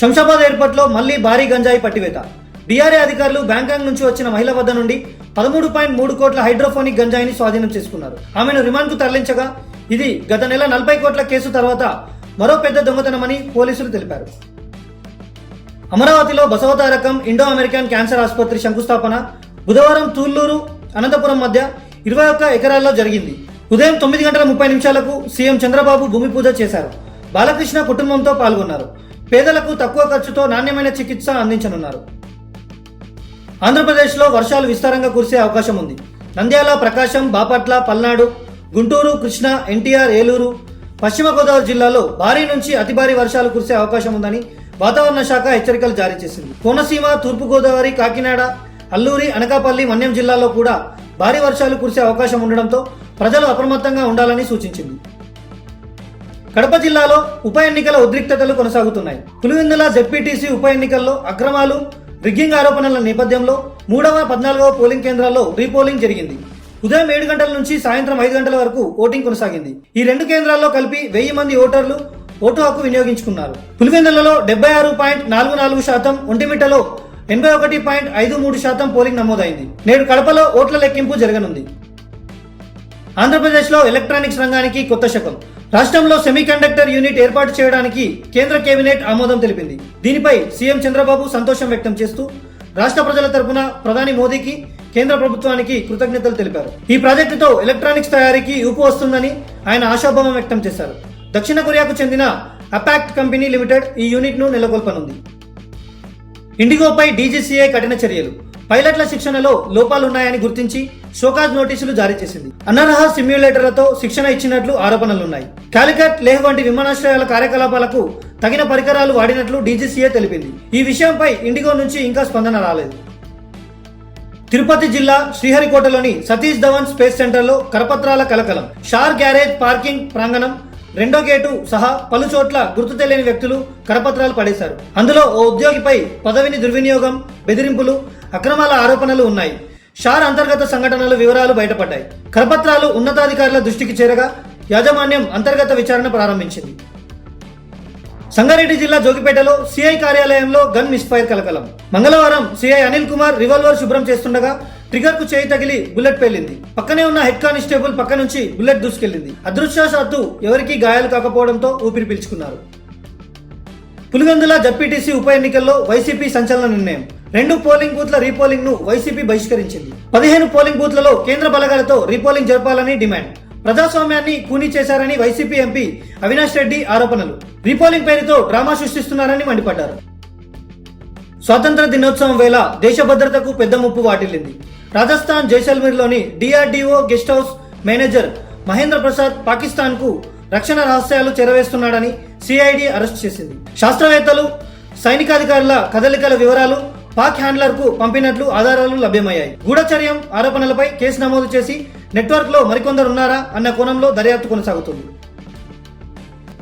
శంషాబాద్ ఎయిర్పోర్ట్లో మళ్ళీ భారీ గంజాయి పట్టివేత. డిఆర్ఏ అధికారులు బ్యాంకాక్ నుంచి వచ్చిన మహిళ వద్ద నుండి పదమూడు పాయింట్ మూడు కోట్ల హైడ్రోఫోనిక్ గంజాయిని స్వాధీనం చేసుకున్నారు. ఆమెను రిమాండ్కు తరలించగా ఇది గత నెల నలభై కోట్ల కేసు తర్వాత మరో పెద్ద దొంగతనమని పోలీసులు తెలిపారు. అమరావతిలో బసవతారకం ఇండో అమెరికన్ క్యాన్సర్ ఆసుపత్రి శంకుస్థాపన బుధవారం తూళ్ళూరు అనంతపురం మధ్య ఇరవై ఒక్క ఎకరాల్లో జరిగింది. ఉదయం తొమ్మిది గంటల ముప్పై నిమిషాలకు సీఎం చంద్రబాబు భూమి పూజ చేశారు. బాలకృష్ణ కుటుంబంతో పాల్గొన్నారు. పేదలకు తక్కువ ఖర్చుతో నాణ్యమైన చికిత్స అందించనున్నారు. ఆంధ్రప్రదేశ్లో వర్షాలు విస్తారంగా కురిసే అవకాశం ఉంది. నంద్యాల ప్రకాశం బాపట్ల పల్నాడు గుంటూరు కృష్ణా ఎన్టీఆర్ ఏలూరు పశ్చిమ గోదావరి జిల్లాలో భారీ నుంచి అతి భారీ వర్షాలు కురిసే అవకాశం ఉందని వాతావరణ శాఖ హెచ్చరికలు జారీ చేసింది. కోనసీమ తూర్పు గోదావరి కాకినాడ అల్లూరి అనకాపల్లి మన్యం జిల్లాలో కూడా భారీ వర్షాలు కురిసే అవకాశం ఉండడంతో ప్రజలు అప్రమత్తంగా ఉండాలని సూచించింది. కడప జిల్లాలో ఉప ఎన్నికల ఉద్రిక్తతలు కొనసాగుతున్నాయి. పులివెందుల జెడ్పీటీసీ ఉప ఎన్నికల్లో అక్రమాలు రిగ్గింగ్ ఆరోపణల నేపథ్యంలో మూడవ పద్నాలుగవ పోలింగ్ కేంద్రాల్లో రీపోలింగ్ జరిగింది. ఉదయం ఏడు గంటల నుంచి సాయంత్రం ఐదు గంటల వరకు ఓటింగ్ కొనసాగింది. ఈ రెండు కేంద్రాల్లో కలిపి వెయ్యి మంది ఓటర్లు ఓటు హక్కు వినియోగించుకున్నారు. పులివెందులలో డెబ్బై ఆరు పాయింట్ నాలుగు నాలుగు శాతం ఒంటిమిట్టలో ఎనభై ఒకటి పాయింట్ ఐదు మూడు శాతం పోలింగ్ నమోదైంది. నేడు కడపలో ఓట్ల లెక్కింపు జరగనుంది. ఆంధ్రప్రదేశ్లో ఎలక్ట్రానిక్స్ రంగానికి కొత్త శకం. రాష్ట్రంలో సెమీకండక్టర్ యూనిట్ ఏర్పాటు చేయడానికి కేంద్ర కేబినెట్ ఆమోదం తెలిపింది. దీనిపై సీఎం చంద్రబాబు సంతోషం వ్యక్తం చేస్తూ రాష్ట్ర ప్రజల తరపున ప్రధాని మోదీకి కేంద్ర ప్రభుత్వానికి కృతజ్ఞతలు తెలిపారు. ఈ ప్రాజెక్టుతో ఎలక్ట్రానిక్స్ తయారీకి ఊపు వస్తుందని ఆయన ఆశాభావం వ్యక్తం చేశారు. దక్షిణ కొరియాకు చెందిన అపాక్ట్ కంపెనీ లిమిటెడ్ ఈ యూనిట్ను నెలకొల్పనుంది. ఇండిగోపై డీజీసీఏ కఠిన చర్యలు. పైలట్ల శిక్షణలో లోపాలున్నాయని గుర్తించి షోకాజ్ నోటీసులు జారీ చేసింది. అనర్హ సిమ్యులేటర్లతో శిక్షణ ఇచ్చినట్లు ఆరోపణలున్నాయి. కాలికట్ లేహ్ వంటి విమానాశ్రయాల కార్యకలాపాలకు తగిన పరికరాలు వాడినట్లు డీజీసీఏ తెలిపింది. ఈ విషయంపై ఇండిగో నుంచి ఇంకా స్పందన రాలేదు. తిరుపతి జిల్లా శ్రీహరికోటలోని సతీష్ ధవన్ స్పేస్ సెంటర్లో కరపత్రాల కలకలం. షార్ గ్యారేజ్ పార్కింగ్ ప్రాంగణం రెండో గేటు సహా పలు చోట్ల గుర్తు తెలియని వ్యక్తులు కరపత్రాలు పడేశారు. అందులో ఓ ఉద్యోగిపై పదవిని దుర్వినియోగం బెదిరింపులు అక్రమాల ఆరోపణలు ఉన్నాయి. షార్ అంతర్గత సంఘటనలు వివరాలు బయటపడ్డాయి. కరపత్రాలు ఉన్నతాధికారుల దృష్టికి చేరగా యాజమాన్యం అంతర్గత విచారణ ప్రారంభించింది. సంగారెడ్డి జిల్లా జోగిపేటలో సిఐ కార్యాలయంలో గన్ మిస్ఫైర్ కలకలం. మంగళవారం సిఐ అనిల్ కుమార్ రివాల్వర్ శుభ్రం చేస్తుండగా ట్రిగర్కు చేయి తగిలి బుల్లెట్ పేలింది. పక్కనే ఉన్న హెడ్ కానిస్టేబుల్ పక్క నుంచి బుల్లెట్ దూసుకెళ్ళింది అదృష్టవశాత్తు ఎవరికీ గాయాలు కాకపోవడంతో ఊపిరి పీల్చుకున్నారు. పులిగందుల జడ్పీటీసీ ఉప ఎన్నికల్లో వైసీపీ సంచలన నిర్ణయం. రెండు పోలింగ్ బూత్ల రీపోలింగ్ను వైసీపీ బహిష్కరించింది. పదిహేను పోలింగ్ బూత్లలో కేంద్ర బలగాలతో రీపోలింగ్ జరపాలని డిమాండ్. ప్రజాస్వామ్యాన్ని కూనీ చేశారని వైసీపీ ఎంపీ అవినాష్ రెడ్డి ఆరోపణలు. రీపోలింగ్ పేరుతో డ్రామా సృష్టిస్తున్నారని మండిపడ్డారు. స్వాతంత్ర దినోత్సవం వేళ దేశ భద్రతకు పెద్ద ముప్పు వాటిల్లింది. Rajasthan జైసల్మీర్లోని DRDO guest house manager Mahendra Prasad పాకిస్తాన్కు రక్షణ రహస్యాలు చెరవేస్తున్నాడని సిఐడి అరెస్ట్ చేసింది. శాస్త్రవేత్తలు సైనికాధికారుల కదలికల వివరాలు పాక్ హ్యాండ్లర్కు పంపినట్లు ఆధారాలు లభ్యమయ్యాయి. గూఢచర్యం ఆరోపణలపై కేసు నమోదు చేసి నెట్వర్క్లో మరికొందరు ఉన్నారా అన్న కోణంలో దర్యాప్తు కొనసాగుతుంది.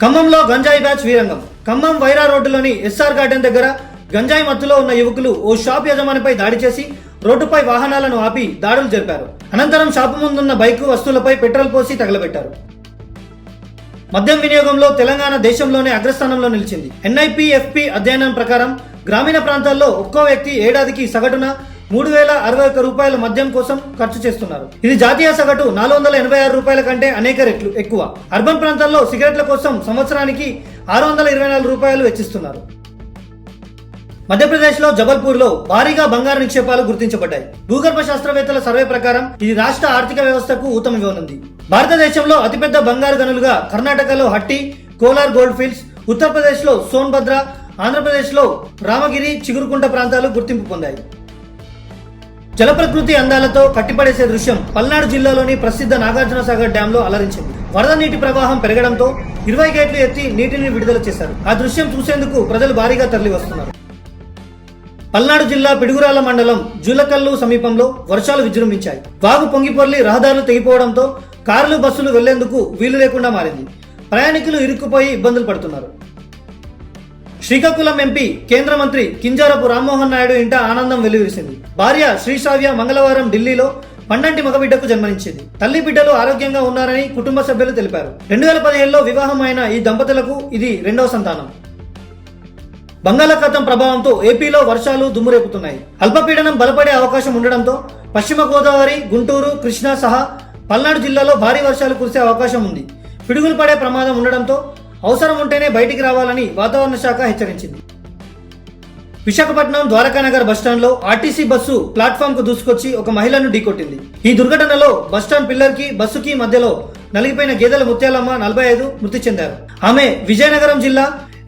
ఖమ్మంలో గంజాయి బ్యాచ్ వీరంగం. ఖమ్మం వైరా రోడ్డులోని ఎస్ఆర్ గార్డెన్ దగ్గర గంజాయి మత్తులో ఉన్న యువకులు ఓ షాప్ యజమానిపై దాడి చేసి రోడ్డుపై వాహనాలను ఆపి దాడులు జరిపారు. అనంతరం షాపు ముందున్న బైక్ వస్తువులపై పెట్రోల్ పోసి తగలబెట్టారు. మద్యం వినియోగంలో తెలంగాణ దేశంలోనే అగ్రస్థానంలో నిలిచింది. ఎన్ఐపిఎఫ్పి అధ్యయనం ప్రకారం గ్రామీణ ప్రాంతాల్లో ఒక్కో వ్యక్తి ఏడాదికి సగటున మూడు వేల అరవై ఒక్క రూపాయల మద్యం కోసం ఖర్చు చేస్తున్నారు. ఇది జాతీయ సగటు నాలుగు వందల ఎనభై ఆరు రూపాయల కంటే అనేక రెట్లు ఎక్కువ. అర్బన్ ప్రాంతాల్లో సిగరెట్ల కోసం సంవత్సరానికి ఆరు వందల ఇరవై నాలుగు రూపాయలు వెచ్చిస్తున్నారు. మధ్యప్రదేశ్లో జబల్పూర్లో భారీగా బంగారు నిక్షేపాలు గుర్తించబడ్డాయి. భూగర్భ శాస్త్రవేత్తల సర్వే ప్రకారం ఇది రాష్ట్ర ఆర్థిక వ్యవస్థకు ఊతమివ్వనుంది భారతదేశంలో అతిపెద్ద బంగారు గనులుగా కర్ణాటకలో హట్టి కోలార్ గోల్డ్ ఫీల్డ్స్ ఉత్తరప్రదేశ్లో సోన్భద్ర ఆంధ్రప్రదేశ్లో రామగిరి చిగురుకుంట ప్రాంతాలు గుర్తింపు పొందాయి. జలప్రకృతి అందాలతో కట్టిపడేసే దృశ్యం పల్నాడు జిల్లాలోని ప్రసిద్ధ నాగార్జున సాగర్ డ్యాంలో అలరించింది. వరద నీటి ప్రవాహం పెరగడంతో ఇరవై గేట్లు ఎత్తి నీటిని విడుదల చేశారు. ఆ దృశ్యం చూసేందుకు ప్రజలు భారీగా తరలి వస్తున్నారు పల్నాడు జిల్లా పిడుగురాల మండలం జూలకల్లు సమీపంలో వర్షాలు విజృంభించాయి. వాగు పొంగిపొర్లి రహదారులు తెగిపోవడంతో కార్లు బస్సులు వెళ్ళేందుకు వీలు లేకుండా మారింది. ప్రయాణికులు ఇరుక్కుపోయి ఇబ్బందులు పడుతున్నారు. శ్రీకాకుళం ఎంపీ కేంద్ర మంత్రి కింజారపు రామ్మోహన్ నాయుడు ఇంట ఆనందం వెలువరిసింది భార్య శ్రీశ్రావ్య మంగళవారం ఢిల్లీలో పండంటి మగబిడ్డకు జన్మనిచ్చింది. తల్లి బిడ్డలు ఆరోగ్యంగా ఉన్నారని కుటుంబ సభ్యులు తెలిపారు. రెండు వేల పదిహేడులో వివాహం అయిన ఈ దంపతులకు ఇది రెండవ సంతానం. బంగాళాఖాతం ప్రభావంతో ఏపీలో వర్షాలు దుమ్మురేపుతున్నాయి. అల్పపీడనం బలపడే అవకాశం ఉండడంతో పశ్చిమ గోదావరి గుంటూరు కృష్ణా సహా పల్నాడు జిల్లాలో భారీ వర్షాలు కురిసే అవకాశం ఉంది. పిడుగులు పడే ప్రమాదం ఉండడంతో అవసరం ఉంటేనే బయటికి రావాలని వాతావరణ శాఖ హెచ్చరించింది. విశాఖపట్నం ద్వారకానగర్ బస్టాండ్లో ఆర్టీసీ బస్సు ప్లాట్ఫామ్కు దూసుకొచ్చి ఒక మహిళను ఢీకొట్టింది. ఈ దుర్ఘటనలో బస్టాండ్ పిల్లర్కి బస్సుకి మధ్యలో నలిగిపోయిన గేదెల ముత్యాలమ్మ నలభై ఐదు మృతి చెందారు. ఆమె విజయనగరం జిల్లా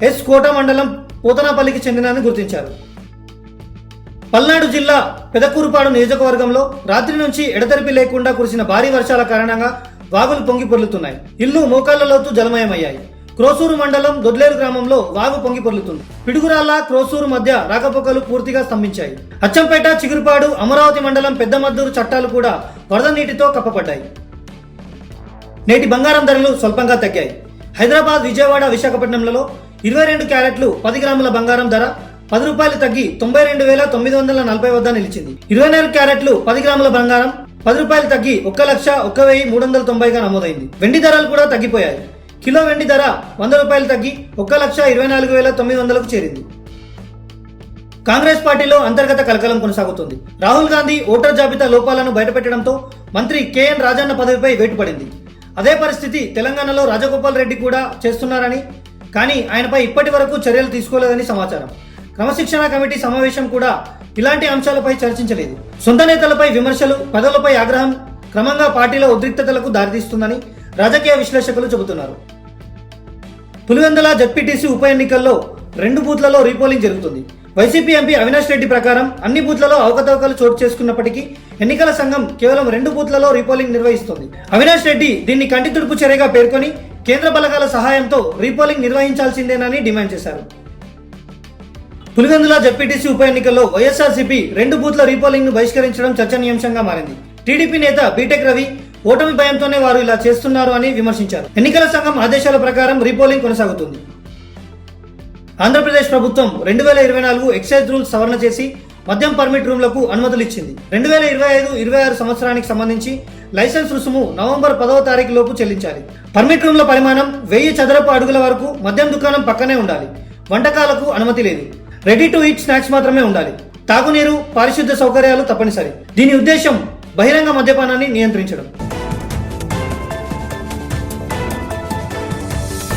ఎస్ కోట మండలం పూతనాపల్లికి చెందినని గుర్తించారు. పల్నాడు జిల్లా పెదకూరుపాడు నియోజకవర్గంలో రాత్రి నుంచి ఎడతెరిపి లేకుండా కురిసిన భారీ వర్షాల కారణంగా వాగులు పొంగి పొర్లుతున్నాయి. ఇల్లు మోకాళ్ళ లోతు జలమయమయ్యాయి. క్రోసూరు మండలం దొడ్లేరు గ్రామంలో వాగు పొంగి పొర్లుతుంది. పిడుగురాళ్ళ క్రోసూరు మధ్య రాకపోకలు పూర్తిగా స్తంభించాయి. అచ్చంపేట చిగురుపాడు అమరావతి మండలం పెద్దమద్దూరు చట్టాలు కూడా వరద నీటితో కప్పబడ్డాయి. నేటి బంగారం ధరలు స్వల్పంగా తగ్గాయి. హైదరాబాద్ విజయవాడ విశాఖపట్నంలలో ఇరవై రెండు క్యారెట్లు పది గ్రాముల బంగారం ధర పది రూపాయలు తగ్గి తొంభై రెండు వేల తొమ్మిది వందల నలభై వద్ద నిలిచింది ఇరవై నాలుగు క్యారెట్లు పది గ్రాముల బంగారం పది రూపాయలు తగ్గి ఒక్క లక్ష ఒక్క వెయ్యి మూడు వందల తొంభైగా నమోదైంది. వెండి ధరలు కూడా తగ్గిపోయాయి. కిలో వెండి ధర వంద రూపాయలు తగ్గి ఒక్క లక్ష ఇరవై నాలుగు వేల తొమ్మిది వందలకు చేరింది. కాంగ్రెస్ పార్టీలో అంతర్గత కలకలం కొనసాగుతుంది. రాహుల్ గాంధీ ఓటర్ జాబితా లోపాలను బయటపెట్టడంతో మంత్రి కేఎన్ రాజన్న పదవిపై వేటుపడింది. అదే పరిస్థితి తెలంగాణలో రాజగోపాల్ రెడ్డి కూడా చేస్తున్నారని కానీ ఆయనపై ఇప్పటి వరకు చర్యలు తీసుకోలేదని సమాచారం. క్రమశిక్షణ కమిటీ సమావేశం కూడా ఇలాంటి అంశాలపై చర్చించలేదు. సొంత నేతలపై విమర్శలు పదవులపై ఆగ్రహం క్రమంగా పార్టీలో ఉద్రిక్తతలకు దారితీస్తుందని రాజకీయ విశ్లేషకులు చెబుతున్నారు. పులివెందుల జడ్పీటీసీ ఉప ఎన్నికల్లో రెండు బూత్లలో రీపోలింగ్ జరుగుతుంది. వైసీపీ ఎంపీ అవినాష్ రెడ్డి ప్రకారం అన్ని బూత్లలో అవకతవకలు చోటు చేసుకున్నప్పటికీ ఎన్నికల సంఘం కేవలం రెండు బూత్లలో రీపోలింగ్ నిర్వహిస్తుంది. అవినాష్ రెడ్డి దీన్ని కంటి తుడుపు చర్యగా పేర్కొని కేంద్ర బలగాల సహాయంతో రీపోలింగ్ నిర్వహించాల్సిందేనని డిమాండ్ చేశారు. పులిగందుల జడ్పీటీసీ ఉప ఎన్నికల్లో వైఎస్ఆర్సీపీ రెండు బూత్ల రీపోలింగ్ను బహిష్కరించడం చర్చనీయాంశంగా మారింది. టీడీపీ నేత బీటెక్ రవి ఓటమి భయంతోనే వారు ఇలా చేస్తున్నారు అని విమర్శించారు. ఎన్నికల సంఘం ఆదేశాల ప్రకారం రీపోలింగ్ కొనసాగుతుంది. ఆంధ్రప్రదేశ్ ప్రభుత్వం రెండు వేల ఇరవై నాలుగు ఎక్సైజ్ రూల్స్ సవరణ చేసి మద్యం పర్మిట్ రూమ్లకు అనుమతులు ఇచ్చింది రెండు వేల ఇరవై ఐదు ఇరవై ఆరు సంవత్సరానికి సంబంధించి లైసెన్స్ రుసుము నవంబర్ పదవ తారీఖు లోపు చెల్లించాలి. పర్మిట్ రూమ్ల పరిమాణం వెయ్యి చదరపు అడుగుల వరకు మద్యం దుకాణం పక్కనే ఉండాలి. వంటకాలకు అనుమతి లేదు. రెడీ టు ఈట్ స్నాక్స్ మాత్రమే ఉండాలి. తాగునీరు పారిశుద్ధ సౌకర్యాలు తప్పనిసరి. దీని ఉద్దేశం బహిరంగ మద్యపానాన్ని నియంత్రించడం.